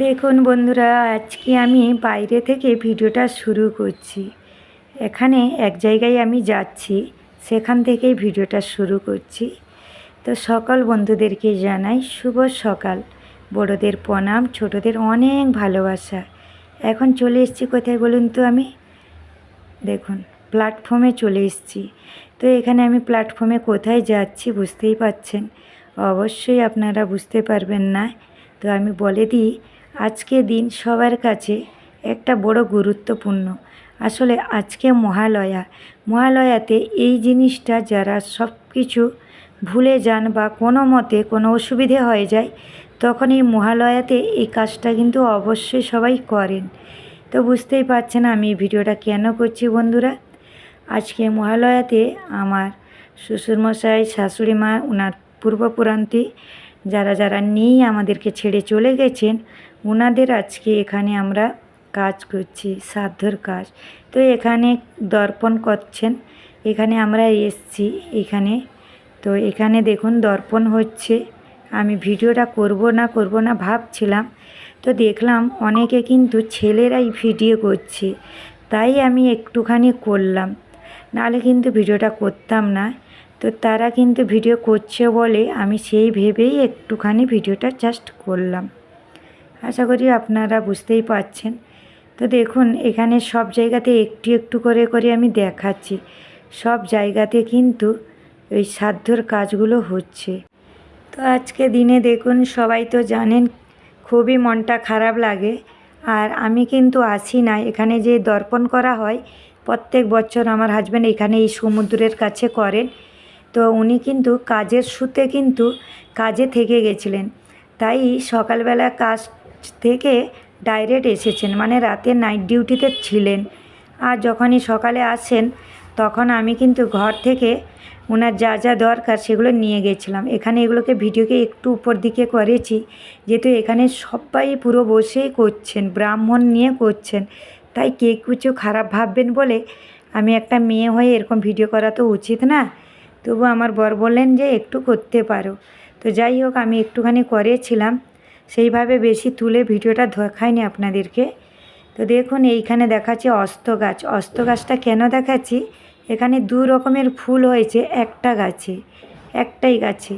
দেখুন বন্ধুরা, আজকে আমি বাইরে থেকে ভিডিওটা শুরু করছি। এখানে এক জায়গায় আমি যাচ্ছি, সেখান থেকেই ভিডিওটা শুরু করছি। তো সকল বন্ধুদেরকে জানাই শুভ সকাল। বড়দের প্রণাম, ছোটদের অনেক ভালোবাসা। এখন চলে এসেছি কোথায় বলুন তো আমি? দেখুন প্ল্যাটফর্মে চলে এসেছি। তো এখানে আমি প্ল্যাটফর্মে কোথায় যাচ্ছি বুঝতেই পাচ্ছেন অবশ্যই আপনারা বুঝতে পারবেন না। তো আমি বলে দিই আজকে দিন সবার কাছে একটা বড় গুরুত্বপূর্ণ। আসলে আজকে মহালয়া। মহালয়াতে এই জিনিসটা যারা সব কিছু ভুলে যান বা কোনো মতে কোনো অসুবিধে হয়ে যায় তখন এই মহালয়াতে এই কাজটা কিন্তু অবশ্যই সবাই করেন। তো বুঝতেই পারছেন আমি ভিডিওটা কেন করছি বন্ধুরা? আজকে মহালয়াতে আমার শ্বশুরমশাই শাশুড়ি মা ওনার পূর্বপুরান্তি যারা যারা নেই আমাদেরকে ছেড়ে চলে গেছেন ওনাদের আজকে এখানে আমরা কাজ করছি সাধ্যর কাজ। তো এখানে দর্পণ করছেন, এখানে আমরা এসছি এখানে। তো এখানে দেখুন দর্পণ হচ্ছে। আমি ভিডিওটা করব না করব না ভাবছিলাম। তো দেখলাম অনেকে কিন্তু ছেলেরাই ভিডিও করছে, তাই আমি একটুখানি করলাম। নাহলে কিন্তু ভিডিওটা করতাম না। তো তারা কিন্তু ভিডিও করছে বলে আমি সেই ভেবেই একটুখানি ভিডিওটা জাস্ট করলাম। আশা করি আপনারা বুঝতেই পারছেন। তো দেখুন, এখানে সব জায়গাতে একটু একটু করে করে আমি দেখাচ্ছি। সব জায়গাতে কিন্তু ওই সাধ্যর কাজগুলো হচ্ছে। তো আজকে দিনে দেখুন, সবাই তো জানেন খুবই মনটা খারাপ লাগে। আর আমি কিন্তু আসি না। এখানে যে দর্পণ করা হয়, প্রত্যেক বছর আমার হাজব্যান্ড এখানে এই সমুদ্রের কাছে করেন। তো উনি কিন্তু কাজের সুতে কিন্তু কাজে থেকে গেছিলেন। তাই সকালবেলা কাজ থেকে ডাইরেক্ট এসেছেন মানে রাতে নাইট ডিউটিতে ছিলেন। আর যখনই সকালে আসেন, তখন আমি কিন্তু ঘর থেকে ওনার যা যা দরকার সেগুলো নিয়ে গেছিলাম। এখানে এগুলোকে ভিডিওকে একটু উপর দিকে করেছি, যেহেতু এখানে সবাই পুরো বসেই করছেন, ব্রাহ্মণ নিয়ে করছেন। তাই কে কিছু খারাপ ভাববেন বলে আমি একটা মেয়ে হয়ে এরকম ভিডিও করা তো উচিত না। তবু আমার বর বললেন যে একটু করতে পারো। তো যাই হোক, আমি একটুখানি করেছিলাম সেইভাবে বেশি তুলে ভিডিওটা দেখাইনি আপনাদেরকে। তো দেখুন, এইখানে দেখাচ্ছি অস্ত গাছ। অস্ত গাছটা কেন দেখাচ্ছি? এখানে দু রকমের ফুল হয়েছে, একটা গাছে, একটাই গাছে।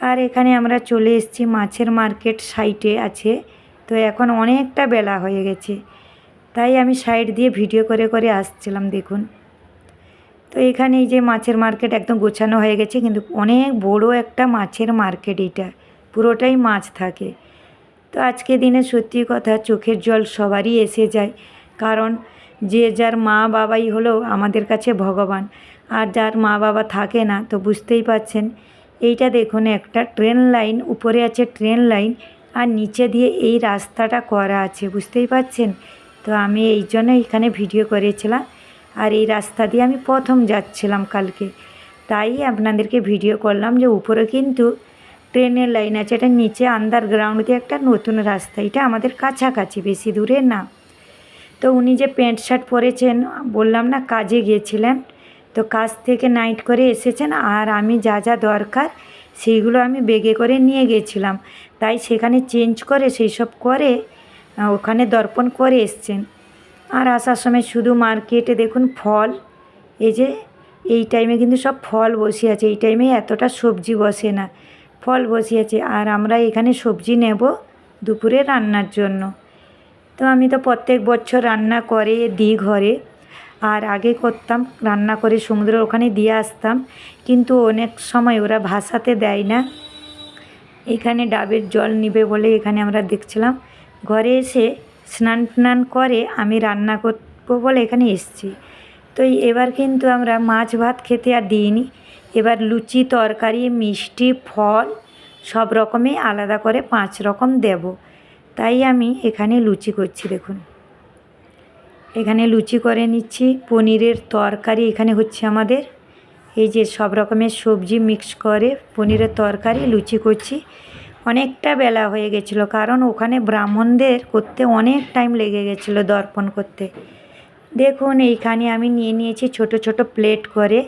আর এখানে আমরা চলে এসেছি, মাছের মার্কেট সাইটে আছে। তো এখন অনেকটা বেলা হয়ে গেছে। তাই আমি সাইড দিয়ে ভিডিও করে করে আসছিলাম, দেখুন। তো এখানে এই যে মাছের মার্কেট একদম গোছানো হয়ে গেছে, কিন্তু অনেক বড় একটা মাছের মার্কেট এটা। পুরোটাই মাছ থাকে। তো আজকে দিনে সত্যি কথা চোখের জল সবারই এসে যায়, কারণ যে যার মা বাবাই হলো আমাদের কাছে ভগবান, আর যার মা বাবা থাকে না তো বুঝতেই পাচ্ছেন এইটা দেখুন, একটা ট্রেন লাইন, উপরে আছে ট্রেন লাইন, আর নিচে দিয়ে এই রাস্তাটা করা আছে, বুঝতেই পাচ্ছেন তো আমি এই জন্য এখানে ভিডিও করেছিলাম। আর এই রাস্তা দিয়ে আমি প্রথম যাচ্ছিলাম কালকে। তাই আপনাদেরকে ভিডিও করলাম যে উপরে কিন্তু ট্রেনের লাইন আছে, এটা নিচে আন্ডারগ্রাউন্ড দিয়ে একটা নতুন রাস্তা। এটা আমাদের কাছাকাছি, বেশি দূরে না। তো উনি যে প্যান্ট শার্ট পরেছেন, বললাম না কাজে গিয়েছিলেন। তো কাজ থেকে নাইট করে এসেছেন আর আমি যা যা দরকার সেইগুলো আমি বেগে করে নিয়ে গেছিলাম। তাই সেখানে চেঞ্জ করে সেই সব করে ওখানে দর্পণ করে এসছেন। আর আসার সময় শুধু মার্কেটে দেখুন ফল। এই যে, এই টাইমে কিন্তু সব ফল বসে আছে। এই টাইমে এতটা সবজি বসে না। ফল বসে আছে। আর আমরা এখানে সবজি নেব দুপুরে রান্নার জন্য। তো আমি তো প্রত্যেক বছর রান্না করে দিই ঘরে। আর আগে করতাম, রান্না করে সমুদ্রের ওখানে দিয়ে আসতাম। কিন্তু অনেক সময় ওরা ভাসাতে দেয় না। এখানে ডাবের জল নিবে বলে এখানে আমরা দেখছিলাম। ঘরে এসে স্নান টান করে আমি রান্না করব বলে এখানে এসছি। তো এবার কিন্তু আমরা মাছ ভাত খেতে আর দিইনি। এবার লুচি, তরকারি, মিষ্টি, ফল সব রকমই আলাদা করে পাঁচ রকম দেব। তাই আমি এখানে লুচি করছি, দেখুন। এখানে লুচি করে নিচ্ছি, পনিরের তরকারি এখানে হচ্ছে আমাদের। এই যে সব রকমের সবজি মিক্স করে পনিরের তরকারি লুচি করছি। অনেকটা বেলা হয়ে গেছিল, কারণ ওখানে ব্রাহ্মণদের করতে অনেক টাইম লেগে গেছিল দর্পণ করতে। দেখুন, এইখানে আমি নিয়ে নিয়েছি ছোট ছোট প্লেট করে।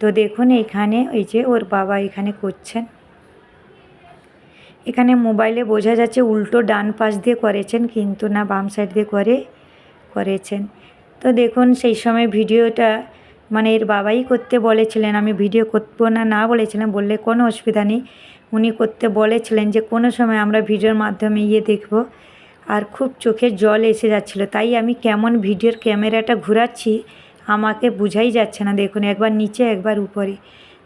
তো দেখুন, এইখানে ওই যে ওর বাবা এখানে করছেন। এখানে মোবাইলে বোঝা যাচ্ছে উল্টো ডান পাশ দিয়ে করেছেন, কিন্তু না, বাম সাইড দিয়ে করে, করেছেন। তো দেখুন, সেই সময় ভিডিওটা মানে এর বাবাই করতে বলেছিলেন, আমি ভিডিও করব না না বলেছিলাম, বললে কোনো অসুবিধা নেই। উনি করতে বলেছিলেন যে কোনো সময় আমরা ভিডিওর মাধ্যমে ইয়ে দেখব। আর খুব চোখে জল এসে যাচ্ছিল। তাই আমি কেমন ভিডিওর ক্যামেরাটা ঘোরাচ্ছি আমাকে বুঝাই যাচ্ছে না। দেখুন, একবার নিচে, একবার উপরে।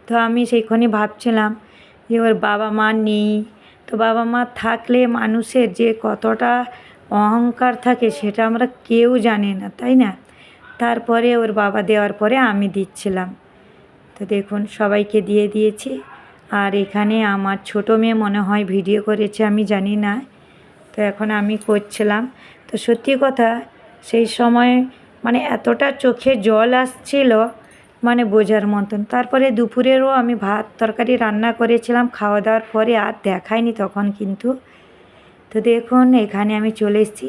তো আমি সেইখানে ভাবছিলাম যে ওর বাবা মা নেই। তো বাবা মা থাকলে মানুষের যে কতটা অহংকার থাকে সেটা আমরা কেউ জানে না, তাই না? তারপরে ওর বাবা দেওয়ার পরে আমি দিচ্ছিলাম। তো দেখুন, সবাইকে দিয়ে দিয়েছি। আর এখানে আমার ছোটো মেয়ে মনে হয় ভিডিও করেছে, আমি জানি না। তো এখন আমি করছিলাম। তো সত্যি কথা, সেই সময় মানে এতটা চোখে জল আসছিল মানে বোঝার মতন। তারপরে দুপুরেরও আমি ভাত তরকারি রান্না করেছিলাম, খাওয়া দাওয়ার পরে আর দেখায়নি তখন কিন্তু। তো দেখুন, এখানে আমি চলে এসেছি।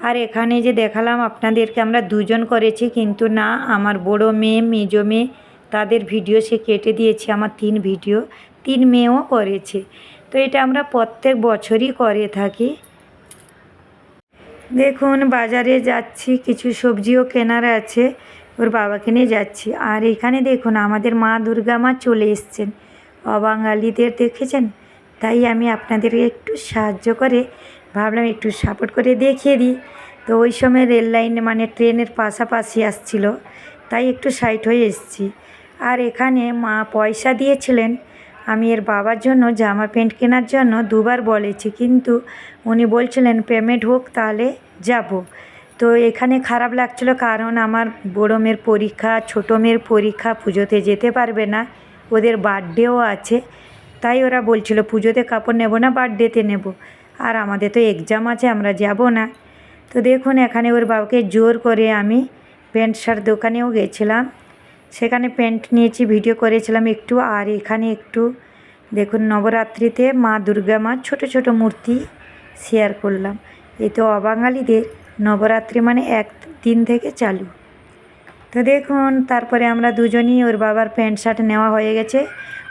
আর এখানে যে দেখালাম, আপনাদেরকে আমরা দুজন করেছি কিন্তু না, আমার বড় মেয়ে, মেজো মেয়ে, তাদের ভিডিও সে কেটে দিয়েছে, আমার তিন ভিডিও। তিন মেয়েও করেছে। তো এটা আমরা প্রত্যেক বছরই করে থাকি। দেখুন, বাজারে যাচ্ছি, কিছু সবজিও কেনার আছে, ওর বাবাকে নিয়ে যাচ্ছি। আর এখানে দেখুন, আমাদের মা দুর্গা মা চলে এসছেন। অবাঙালিদের দেখেছেন? তাই আমি আপনাদেরকে একটু সাহায্য করে ভাবলাম একটু সাপোর্ট করে দেখিয়ে দিই। তো ওই সময় রেল লাইন মানে ট্রেনের পাশাপাশি আসছিল। তাই একটু সাইড হয়ে এসেছি। আর এখানে মা পয়সা দিয়েছিলেন। আমি এর বাবার জন্য জামা প্যান্ট কেনার জন্য দুবার বলেছি, কিন্তু উনি বলছিলেন পেমেন্ট হোক তাহলে যাব। তো এখানে খারাপ লাগছিল, কারণ আমার বড়ো মেয়ের পরীক্ষা, ছোটো মেয়ের পরীক্ষা, পুজোতে যেতে পারবে না, ওদের বার্থডেও আছে। তাই ওরা বলছিল, পুজোতে কাপড় নেব না, বার্থডেতে নেব। আর আমাদের তো এক্সাম আছে, আমরা যাব না। তো দেখুন, এখানে ওর বাবাকে জোর করে আমি প্যান্ট শার্ট দোকানেও গেছিলাম। সেখানে প্যান্ট নিয়েছি, ভিডিও করেছিলাম একটু। আর এখানে একটু, দেখুন, নবরাত্রিতে মা দুর্গা মার ছোটো ছোটো মূর্তি শেয়ার করলাম। এই তো অবাঙালিদের নবরাত্রি মানে এক দিন থেকে চালু। তো দেখুন, তারপরে আমরা দুজনই ওর বাবার প্যান্ট শার্ট নেওয়া হয়ে গেছে।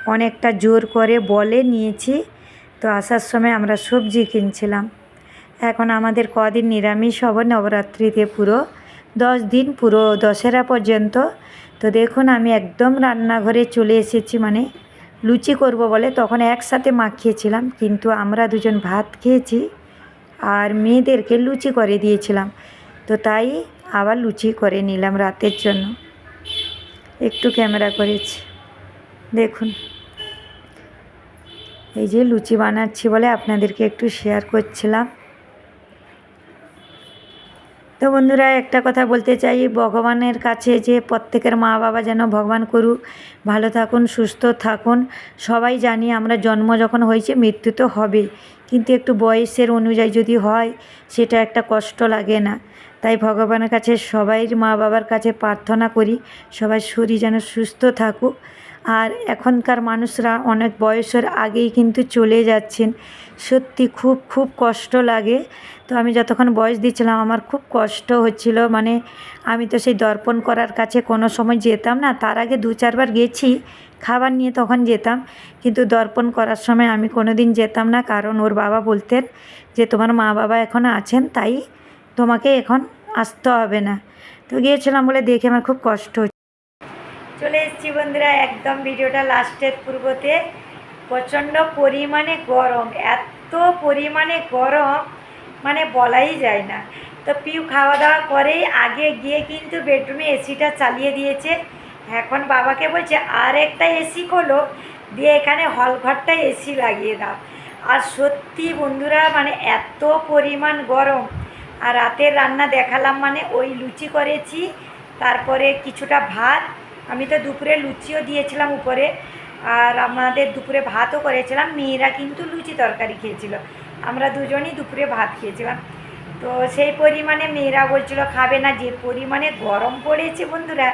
অনেকটা জোর করে বলে নিয়েছি। তো আসার সময় আমরা সবজি কিনছিলাম। এখন আমাদের কদিন নিরামিষ হবে নবরাত্রিতে পুরো। দশ দিন পুরো দশেরা পর্যন্ত তো দেখুন, আমি একদম রান্নাঘরে চলে এসেছি মানে লুচি করব বলে। তখন একসাথে মাখিয়েছিলাম, কিন্তু আমরা দুজন ভাত খেয়েছি আর মেয়েদেরকে লুচি করে দিয়েছিলাম। তো তাই আবার লুচি করে নিলাম রাতের জন্য। একটু ক্যামেরা করেছি। দেখুন, এই যে লুচি বানাচ্ছি বলে আপনাদেরকে একটু শেয়ার করছিলাম। তো বন্ধুরা, একটা কথা বলতে চাই। ভগবানের কাছে যে প্রত্যেকের মা বাবা যেন ভগবান করুক, ভালো থাকুন, সুস্থ থাকুন। সবাই জানি আমরা জন্ম যখন হয়েছে, মৃত্যু তো হবে কিন্তু একটু বয়সের অনুযায়ী যদি হয়, সেটা একটা কষ্ট লাগে না। তাই ভগবানের কাছে সবাই মা বাবার কাছে প্রার্থনা করি, সবাই শরীর যেন সুস্থ থাকুক। আর এখনকার মানুষরা অনেক বয়সের আগেই কিন্তু চলে যাচ্ছেন। সত্যি খুব খুব কষ্ট লাগে। তো আমি যতক্ষণ বয়স দিচ্ছিলাম, আমার খুব কষ্ট হচ্ছিল। মানে আমি তো সেই দর্পণ করার কাছে কোনো সময় যেতাম না। তার আগে দু, চারবার গেছি, খাবার নিয়ে তখন যেতাম। কিন্তু দর্পণ করার সময় আমি কোনো দিন যেতাম না। কারণ ওর বাবা বলতেন যে, তোমার মা বাবা এখন আছেন, তাই তোমাকে এখন আসতে হবে না। তো গিয়েছিলাম বলে দেখে আমার খুব কষ্ট এসেছি বন্ধুরা, একদম ভিডিওটা লাস্টের পূর্বতে। প্রচণ্ড পরিমাণে গরম, এত পরিমাণে গরম মানে বলাই যায় না। তো পিউ খাওয়া দাওয়া করেই আগে গিয়ে কিন্তু বেডরুমে এসিটা চালিয়ে দিয়েছে। এখন বাবাকে বলছে, আর একটা এসি খোলো, দিয়ে এখানে হল ঘরটা এসি লাগিয়ে দাও। আর সত্যি বন্ধুরা মানে এত পরিমাণ গরম। আর রাতের রান্না দেখালাম মানে ওই লুচি করেছি, তারপরে কিছুটা ভাত আমি তো দুপুরে লুচিও দিয়েছিলাম উপরে, আর আমাদের দুপুরে ভাতও করেছিলাম। মেয়েরা কিন্তু লুচি তরকারি খেয়েছিল। আমরা দুজনই দুপুরে ভাত খেয়েছিলাম। তো সেই পরিমাণে মেয়েরা বলছিল, খাবে না। যে পরিমাণে গরম পড়েছে বন্ধুরা,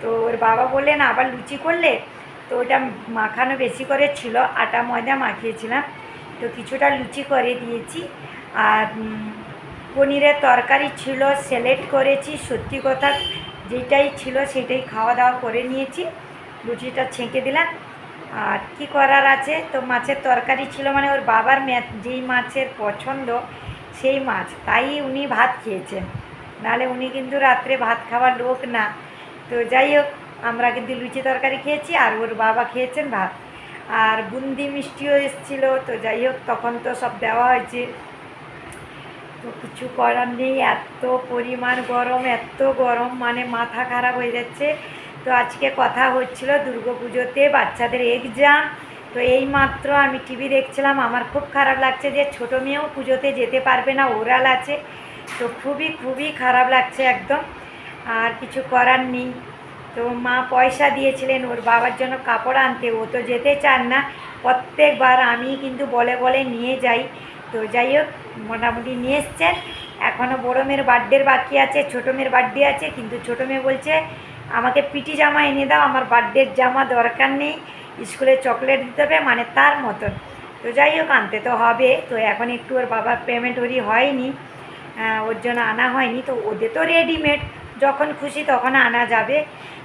তো ওর বাবা বললেন, আবার লুচি করলে? তো ওটা মাখানো বেশি করে ছিল, আটা ময়দা মাখিয়েছিলাম। তো কিছুটা লুচি করে দিয়েছি। আর পনিরের তরকারি ছিল সিলেক্ট করেছি। সত্যি কথা যেটাই ছিল সেটাই খাওয়া দাওয়া করে নিয়েছি। লুচিটা ছেঁকে দিলাম। আর কি করার আছে? তো মাছের তরকারি ছিল মানে ওর বাবার যেই মাছের পছন্দ সেই মাছ। তাই উনি ভাত খেয়েছেন। নাহলে উনি কিন্তু রাত্রে ভাত খাওয়ার লোক না। তো যাই হোক, আমরা কিন্তু লুচি তরকারি খেয়েছি আর ওর বাবা খেয়েছেন ভাত। আর বুন্দি মিষ্টিও এসেছিল। তো যাই হোক, তখন তো সব দেওয়া হয়েছে। তো কিছু করার নেই, এত পরিমাণ গরম, এত গরম মানে মাথা খারাপ হয়ে যাচ্ছে। তো আজকে কথা হচ্ছিল পুজোতে বাচ্চাদের এক্সাম তো এই মাত্র আমি টিভি দেখছিলাম, আমার খুব খারাপ লাগছে যে ছোটো মেয়েও পুজোতে যেতে পারবে না, ওরাল আছে। তো খুবই খুবই খারাপ লাগছে একদম, আর কিছু করার নেই। তো মা পয়সা দিয়েছিলেন, ওর বাবার জন্য কাপড় আনতে, ও তো যেতে চান না। প্রত্যেকবার আমি কিন্তু বলে বলে নিয়ে যাই। তো যাই হোক মোটামুটি নিয়ে এসছেন এখনও বড়ো মেয়ের বার্থডের বাকি আছে, ছোটো মেয়ের বার্থডে আছে, কিন্তু ছোটো মেয়ে বলছে, আমাকে পিটি জামা এনে দাও, আমার বার্থডের জামা দরকার নেই, স্কুলে চকলেট দিতে হবে মানে তার মতন। তো যাই হোক আনতে তো হবে। তো এখন একটু ওর বাবার পেমেন্ট ওরই হয়নি ওর জন্য আনা হয়নি। তো ওদের তো রেডিমেড যখন খুশি তখন আনা যাবে।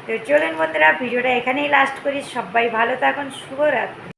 তো চলুন বন্ধুরা, ভিডিওটা এখানেই লাস্ট করি। সবাই ভালো থাকুন, শুভরাত্রি।